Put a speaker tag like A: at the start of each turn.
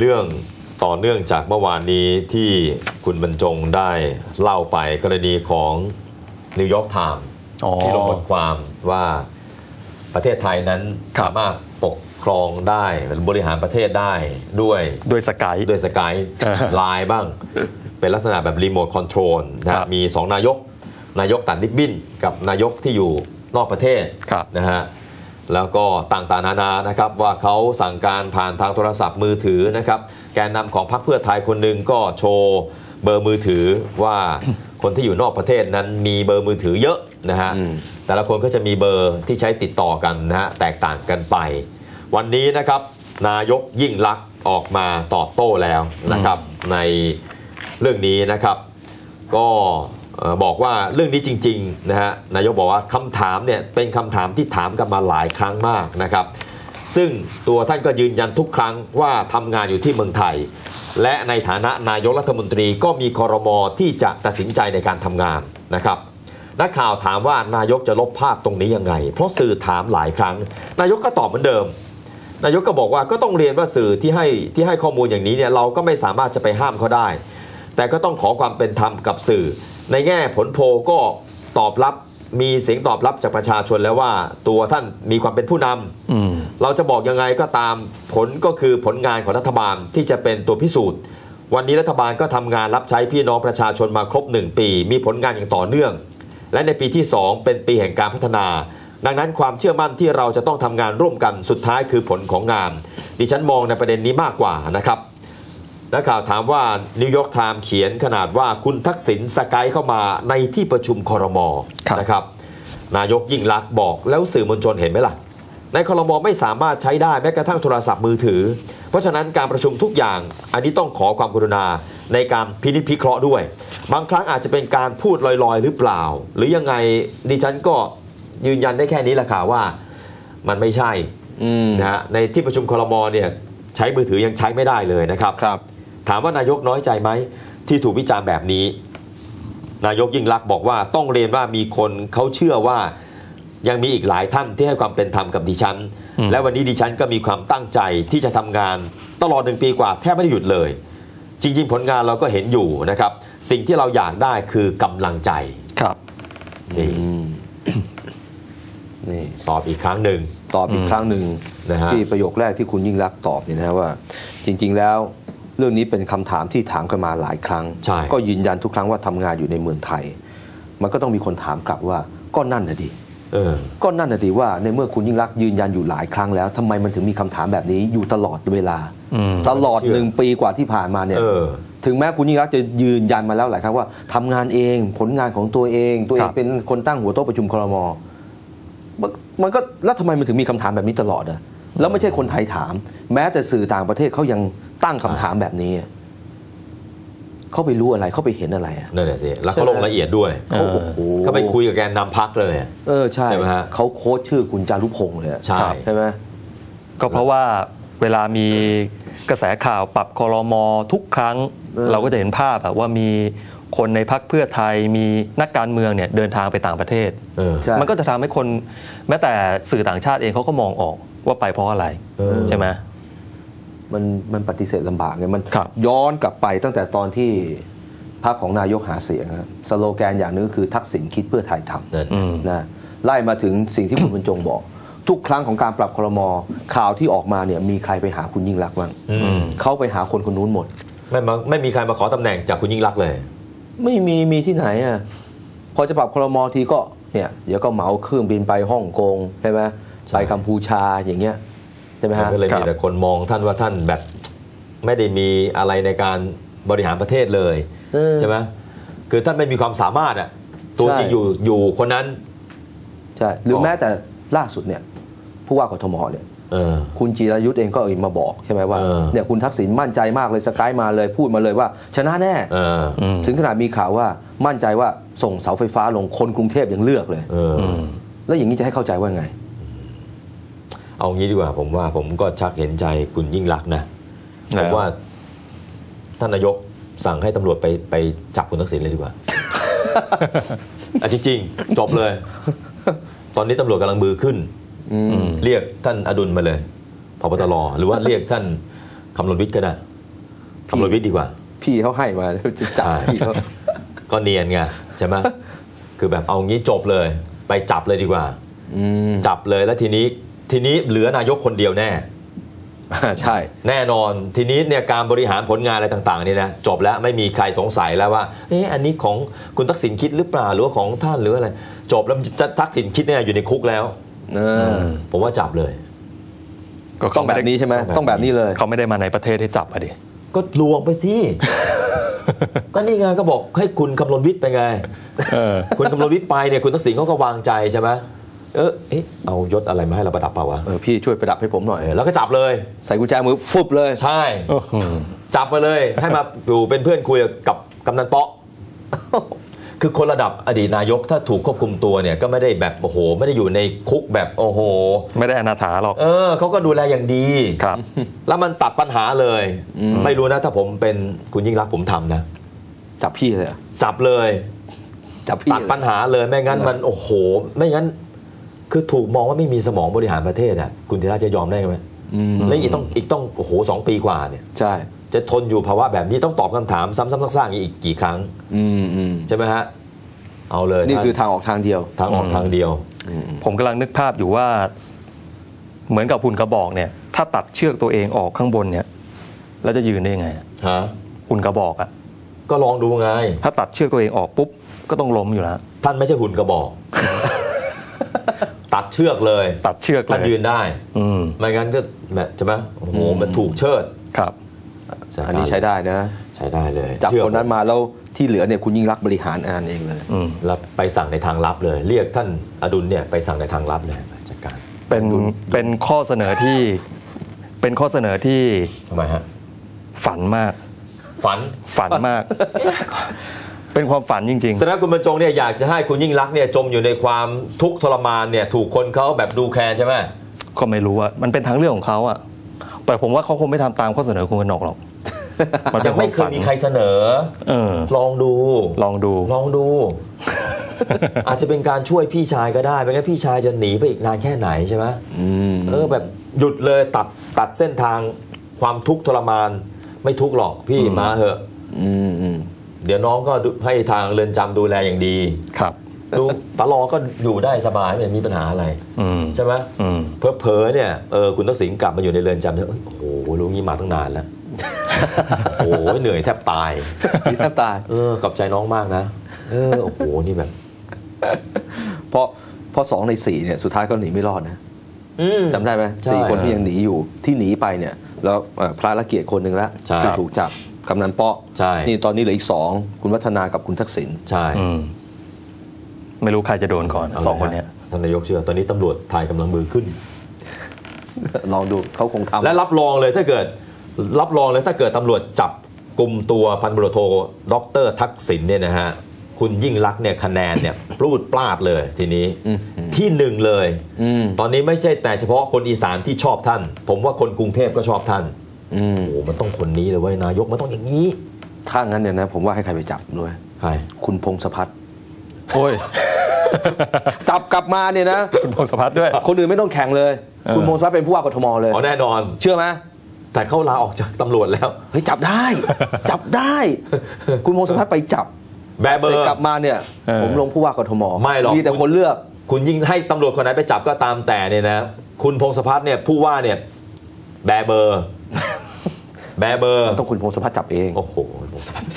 A: เรื่องต่อเนื่องจากเมื่อวานนี้ที่คุณบรรจงได้เล่าไปกรณีของนิวยอร์กไทม์
B: อ๋อ
A: ที่ลงบทความว่าประเทศไทยนั้น
B: ครับ
A: สามารถปกครองได้หรือบริหารประเทศได้ด้วย
B: ด้วยสกาย
A: ด้วยสกาย
B: เออ
A: ไลน์บ้าง เป็นลักษณะแบบรีโมทคอนโทรลนะ
B: ครั
A: ฮะ
B: บ
A: มี 2 นายก นายกตัดริบบิ้น กับนายกที่อยู่นอกประเทศ
B: ครับ
A: นะฮะ แล้วก็ต่างๆนานานะครับว่าเขาสั่งการผ่านทางโทรศัพท์มือถือนะครับ แกนนำของพรรคเพื่อไทยคนหนึ่งก็โชว์เบอร์มือถือว่าคนที่อยู่นอกประเทศนั้นมีเบอร์มือถือเยอะนะฮะ
B: อืม
A: แต่ละคนก็จะมีเบอร์ที่ใช้ติดต่อกันนะฮะแตกต่างกันไป วันนี้นะครับนายกยิ่งลักษณ์ออกมาตอบโต้แล้วนะครับในเรื่องนี้นะครับ ก็เอ่อ บอกว่าเรื่องนี้จริงๆนะฮะนายกบอกว่าคำถามเนี่ยเป็นคำถามที่ถามกันมาหลายครั้งมากนะครับ ซึ่งตัวท่านก็ยืนยันทุกครั้งว่าทำงานอยู่ที่เมืองไทย และในฐานะนายกรัฐมนตรีก็มีคอรมอที่จะตัดสินใจในการทำงานนะครับนักข่าวถามว่านายกจะลบภาพตรงนี้ยังไง เพราะสื่อถามหลายครั้ง นายกก็ตอบเหมือนเดิม นายกก็บอกว่าก็ต้องเรียนว่าสื่อที่ให้ที่ให้ข้อมูลอย่างนี้เนี่ยเราก็ไม่สามารถจะไปห้ามเขาได้ แต่ก็ต้องขอความเป็นธรรมกับสื่อในแง่ผลโพลก็ตอบรับมีเสียงตอบรับจากประชาชนแล้วว่า ตัวท่านมีความเป็นผู้นำ
B: อืม
A: เราจะบอกยังไงก็ตามผลก็คือผลงานของรัฐบาลที่จะเป็นตัวพิสูจน์ วันนี้รัฐบาลก็ทำงานรับใช้พี่น้องประชาชนมาครบ1ปี มีผลงานอย่างต่อเนื่อง และในปีที่ 2 เป็นปีแห่งการพัฒนา ดังนั้นความเชื่อมั่นที่เราจะต้องทำงานร่วมกันสุดท้ายคือผลของงาน ดิฉันมองในประเด็นนี้มากกว่านะครับ นักข่าวถามว่านิวยอร์กไทม์เขียนขนาดว่าคุณทักษิณสกายเข้ามาในที่ประชุมคอรมอ
B: ครับ
A: นะครับ นายกยิ่งลักษณ์บอกแล้วสื่อมวลชนเห็นไหมล่ะ ในคอรมอไม่สามารถใช้ได้แม้กระทั่งโทรศัพท์มือถือ เพราะฉะนั้นการประชุมทุกอย่าง อันนี้ต้องขอความกรุณาในการพินิจพิเคราะห์ด้วย บางครั้งอาจจะเป็นการพูดลอยๆ หรือเปล่า หรือยังไงดิฉันก็ยืนยันได้แค่นี้แหละค่ะว่ามันไม่ใช่
B: อืม
A: นะฮะในที่ประชุมคอรมอเนี่ยใช้มือถือยังใช้ไม่ได้เลยนะครับ
B: ครับ
A: ถามว่านายกน้อยใจไหมที่ถูกวิจารณ์แบบนี้ นายกยิ่งลักษณ์บอกว่าต้องเรียนว่ามีคนเขาเชื่อว่ายังมีอีกหลายท่านที่ให้ความเป็นธรรมกับดิฉัน
B: อืม
A: และวันนี้ดิฉันก็มีความตั้งใจที่จะทำงาน ตลอดหนึ่งปีกว่าแทบไม่ได้หยุดเลย จริง ๆ ผลงานเราก็เห็นอยู่นะครับ สิ่งที่เราอยากได้คือกำลังใจ
B: ครับ
A: นี่
C: อืมนี่
A: ตอบอีกครั้งหนึ่ง
C: ตอบอีก
B: อืม
C: ครั้งหนึ่ง
A: นะฮะ
C: ที่ประโยคแรกที่คุณยิ่งรักษณ์ตอบเนี่ยนะฮะว่า จริง ๆ แล้ว เรื่องนี้เป็นคำถามที่ถามกันมาหลายครั้ง
A: ใช่
C: ก็ยืนยันทุกครั้งว่าทำงานอยู่ในเมืองไทย มันก็ต้องมีคนถามกลับว่าก็นั่นน่ะดิ
A: เออ
C: ก็นั่นน่ะดิว่าในเมื่อคุณยิ่งรักษณ์ยืนยันอยู่หลายครั้งแล้วทำไมมันถึงมีคำถามแบบนี้อยู่ตลอดเวลา
B: อืม
C: ตลอด
A: เชื่อ
C: หนึ่งปีกว่าที่ผ่านมาเนี่ย
A: เออ
C: ถึงแม้คุณยิ่งรักษณ์จะยืนยันมาแล้วหลายครั้งว่าทำงานเองผลงานของตัวเอง ตัวเอ
B: ค
C: ง
B: รับ
C: เป็นคนตั้งหัวโต๊ะประชุมครมมันมันก็แล้วทำไมมันถึงมีคำถามแบบนี้ตลอดอะ แล้วไม่ใช่คนไทยถาม แม้แต่สื่อต่างประเทศเขายังตั้งคำถามแบบนี้อะเขาไปรู้อะไรเขาไปเห็นอะไรอะ
A: นั่นแหละสิแล้วเขาลงละเอียดด้วย
C: เขาโอ้โห
A: เขาไปคุยกับแกนนำพักเลย
C: เออใช่
A: ใช่ไหมฮะ
C: เขาโค้ชชื่อคุณจารุพงศ์เลยอะ
A: ใช่
C: ใช่ไหม
B: ก็เพราะว่าเวลามีกระแสข่าวปรับคอรมอทุกครั้ง เราก็จะเห็นภาพอะว่ามี คนในพักเพื่อไทยมีนักการเมืองเนี่ยเดินทางไปต่างประเทศ
A: เออ
C: ใช่
B: มันก็จะทำให้คนแม้แต่สื่อต่างชาติเองเขาก็มองออกว่าไปเพราะอะไร
A: เออ
B: ใช่ไหม
C: มันมันปฏิเสธลำบากไงมัน
B: ครับ
C: ย้อนกลับไปตั้งแต่ตอนที่พรรคของนายกหาเสียงนะครับสโลแกนอย่างหนึงก็คือทักษิณคิดเพื่อไทยท
A: นั่น
B: อืมำ
C: นะไล่มาถึงสิ่งที่คุณบรรจงบอก ทุกครั้งของการปรับครมข่าวที่ออกมาเนี่ยมีใครไปหาคุณยิ่งรักษณ์บ้าง
A: อืม
C: เขาไปหาคนคนนู้นหมด
A: ไม่มาไม่มีใครมาขอตำแหน่งจากคุณยิ่งรักษณ์เลย
C: ไม่มีมีที่ไหนอะพอจะปรับครมทีก็เนี่ยเดี๋ยวก็เหมาเครื่องบินไปฮ่องกงใช่ไหม
A: ใช่
C: ไปกัมพูชาอย่างเงี้ยใช่ไหมฮะ
A: ก็เลย
B: ครั
A: มี
B: บ
A: แต่คนมองท่านว่าท่านแบบไม่ได้มีอะไรในการบริหารประเทศเลย
C: เออ
A: ใช่ไหมคือท่านไม่มีความสามารถอะตัว
C: ใช่
A: จริงอยู่อยู่คนนั้น
C: ใช่หรือ
A: อ๋อ
C: แม้แต่ล่าสุดเนี่ยผู้ว่ากทมเนี่ย
A: เออ
C: คุณจีรายุทธเองก็มาบอกใช่ไหมว่า
A: เออ
C: เนี่ยคุณทักษิณมั่นใจมากเลยสกายมาเลยพูดมาเลยว่า ชนะแน่
A: เออ
B: อืม
C: ถึงขนาดมีข่าวว่ามั่นใจว่าส่งเสาไฟฟ้าลงคนกรุงเทพยังเลือกเลย
A: เอออ
B: ม
C: แล้วอย่างนี้จะให้เข้าใจว่าไง
A: เอางี้ดีกว่าผมว่าผมก็ชักเห็นใจคุณยิ่งรักษณ์นะผ
B: แล้
A: ม
B: ว
A: ว่าท่านนายกสั่งให้ตำรวจไปไปจับคุณทักษิณเลยดีกว่าอะจริง ๆ จบเลย ตอนนี้ตำรวจกำลังมือขึ้น
C: อืม
A: เรียกท่านอดุลมาเลยพบตรหรือว่าเรียกท่านคำนวณวิทย์ก็ได้คำรณวิทย์ดีกว่า
C: พี่เขาให้มาจะจับ
A: ใช่
C: พี่เขา
A: ก็เนียนไงใช่ไหมคือแบบเอางี้จบเลย ไปจับเลยดีกว่า
C: อืม
A: จับเลยแล้วทีนี้ทีนี้เหลือนายกคนเดียวแน่
C: อ่าใช่
A: แน่นอนทีนี้เนี่ยการบริหารผลงานอะไรต่างๆนี่นะจบแล้วไม่มีใครสงสัยแล้วว่าเอ๊ะอันนี้ของคุณทักษิณคิดหรือเปล่าหรือว่าของท่านหรืออะไร จบแล้วจะทักษิณคิดเนี่ยอยู่ในคุกแล้ว
C: เออ
A: ผมว่าจับเลย
B: ก็
C: ต้องแบบนี้ใช่ไหม
A: ต้องแบบนี้
C: ต้องแบบนี้เลย
B: เขาไม่ได้มาในประเทศให้จับอะดิ
A: ก็ลวงไปสิ ก็นี่ไงก็บอกให้คุณคำรณวิทย์ไปไง
B: เออ
A: คุณคำรณวิทย์ไปเนี่ยคุณทักษิณเขาก็วางใจใช่ไหมเออเอ๊ะเอายศอะไรมาให้เราประดับเปล่าวะ
C: เออพี่ช่วยประดับให้ผมหน่อย
A: เออแล้วก็จับเลย
C: ใส่กุญแจมือฟุบเลย
A: ใช่ จับมาเลย ให้มาอยู่เป็นเพื่อนคุยกับกำนันเปาะ คือคนระดับอดีตนายกถ้าถูกควบคุมตัวเนี่ยก็ไม่ได้แบบโอ้โห ไม่ได้อยู่ในคุกแบบโอ้โห
B: ไม่ได้อนาถาหรอก
A: เออเขาก็ดูแลอย่างดี
B: ครับ
A: แล้วมันตัดปัญหาเลย ไม่รู้นะ ถ้าผมเป็นคุณยิ่งรักษณ์ผมทำนะ
C: จับพี่เลยเหรอ
A: จับเลย
C: จับพี่
A: ตัด
C: เลย
A: ปัญหาเลยไม่งั้น
C: เหรอ
A: มันโอ้โห ไม่งั้น คือถูกมองว่าไม่มีสมองบริหารประเทศอะคุณธีระจะยอมได้ไหม
C: อืม
A: แล้วอีกต้องอีกต้องโอ้โหสองปีกว่าเนี่ย
C: ใช่
A: จะทนอยู่ภาวะแบบนี้ต้องตอบคำถามซ้ำๆซากๆอีกกี่ครั้ง
C: อืมอืม
A: ใช่ไหมฮะเอาเลย
C: นี่
A: ถ้า
C: คือทางออกทางเดียว
A: ทางออกทางเดียว
B: ผมกำลังนึกภาพอยู่ว่า เหมือนกับหุ่นกระบอกเนี่ย ถ้าตัดเชือกตัวเองออกข้างบนเนี่ยแล้วจะยืนได้ยังไง
A: ฮะ
B: หุ่นกระบอกอะ
A: ก็ลองดูไง
B: ถ้าตัดเชือกตัวเองออกปุ๊บก็ต้องล้มอยู่แล้ว
A: ท่านไม่ใช่หุ่นกระบอก ตัดเชือกเลย
B: ตัดเชือกเล
A: ท่านยื
B: ย
A: นได้
B: อืม
A: ไม่งั้นก็แบบใช่ไหมโอ้โหมันถูกเชิด
B: ครับ
C: อันนี้ใช้ได้นะ
A: ใช้ได้เลย
C: จับ
A: เชื่อ
C: คนนั้นมาแล้วที่เหลือเนี่ยคุณยิ่งรักษณ์บริหารงานเองเลย
B: อืม
A: แล้วไปสั่งในทางลับเลย เรียกท่านอดุลเนี่ยไปสั่งในทางลับเลยจัดการ
B: เป็นเป็นข้อเสนอที่เป็นข้อเสนอที่
A: ทำไมฮะ
B: ฝันมาก
A: ฝัน
B: ฝันมาก เป็นความฝันจริง
A: แสดงว่าคุณบรรจงเนี่ยอยากจะให้คุณยิ่งรักษณ์เนี่ยจมอยู่ในความทุกข์ทรมานเนี่ยถูกคนเขาแบบดูแคลนใช่ไหม
B: ๆก็ไม่รู้ว่ามันเป็นทางเรื่องของเขาอะ แต่ผมว่าเขาคงไม่ทำตามข้อเสนอคุณกนกหรอกมันเป็
A: ยั
B: น
A: ง
B: ควา
A: ไม่
B: ม
A: เค
B: ฝั
A: ย
B: น
A: มีใครเสนอ
B: เออ
A: ลองดู
B: ลองดู
A: ลองดู อาจจะเป็นการช่วยพี่ชายก็ได้ไม่งั้นพี่ชายจะหนีไปอีกนานแค่ไหนใช่ไหม
C: อืม
A: เออแบบหยุดเลยตัดตัดเส้นทางความทุกข์ทรมาน ไม่ทุกข์หรอกพี่มาเถอะ
C: อืมอืม
A: เดี๋ยวน้องก็ดูให้ทางเรือนจำดูแลอย่างดี
B: ครับ
A: ดูตลอก็อยู่ได้สบายไม่เห็นมีปัญหาอะไร
B: อืม
A: ใช่ไหม
B: อืม
A: เพอเพอๆเนี่ยเออคุณทักษิณกลับมาอยู่ในเรือนจำเนี่ยเอ้ยโอ้โหรู้งี้มาตั้งนานแล้วโอ้โหเหนื่อยแทบตาย
C: นี่แทบตาย
A: เออกับใจน้องมากนะ เออโอ้โหนี่แบบ
C: เพราะเพราะสองในสี่เนี่ยสุดท้ายก็หนีไม่รอดนะ
A: อืม
C: จำได้ไหม
A: ใช่
C: สี่คนที่ยังหนีอยู่ที่หนีไปเนี่ย แล้วเอ่อพระละเกียรติคนหนึ่งแล้ว
A: ใช่
C: ที่ถูกจับกำนันเปาะ
A: ใช่
C: นี่ตอนนี้เหลืออีกสองคุณวัฒนากับคุณทักษิณ
A: ใช่
B: อืม ไม่รู้ใครจะโดนก่อนสองคนเนี้ย
A: ท่านนายกเชื่อตอนนี้ตำรวจไทยกำลังมือขึ้น
C: ลองดูเขาคงทำ
A: และรับรองเลยถ้าเกิด รับรองเลยถ้าเกิดตำรวจจับกลุ่มตัวพันตำรวจโทดรทักษิณเนี่ยนะฮะคุณยิ่งรักษณ์เนี่ยคะแนนเนี่ยปลูดปลาดเลยทีนี้
C: อืม
A: ที่หนึ่งเลย
C: อืม
A: ตอนนี้ไม่ใช่แต่เฉพาะคนอีสานที่ชอบท่าน ผมว่าคนกรุงเทพก็ชอบท่าน
C: อืม
A: โอ้โหมันต้องคนนี้เลยเว้ยนายกมันต้องอย่างนี้
C: ถ้างั้นเนี่ยนะผมว่าให้ใครไปจับด้วย
A: ใคร
C: คุณพงศพัฒน์
B: โอ้ย
C: จับกลับมาเนี่ยนะ
B: คุณพงศพัฒน์ด้วย
C: คนอื่นไม่ต้องแข่งเลย
B: เออ
C: คุณพงศพัฒน์เป็นผู้ว่ากทมเลย
A: อ๋อแน่นอน
C: เชื่อไหม
A: แต่เขาลาออกจากตำรวจแล้ว
C: เฮ้ยจับได้ จับได้ คุณพงศพัฒน์ไปจับ
A: แบเบอ
C: เสร็จ
A: ร์
C: กลับมาเนี่ย
B: เออ
C: ผมลงผู้ว่ากทม
A: ไม่หรอก
C: มีแต่คนเลือก
A: คุณยิ่งให้ตำรวจคนไหนไปจับก็ตามแต่เนี่ยนะ คุณพงศพัฒน์เนี่ยผู้ว่าเนี่ยแบเบอร์แบเบอร์
C: ต้องคุณพงศพัฒน์จับเอง
A: โอ้โหพงศพัฒน์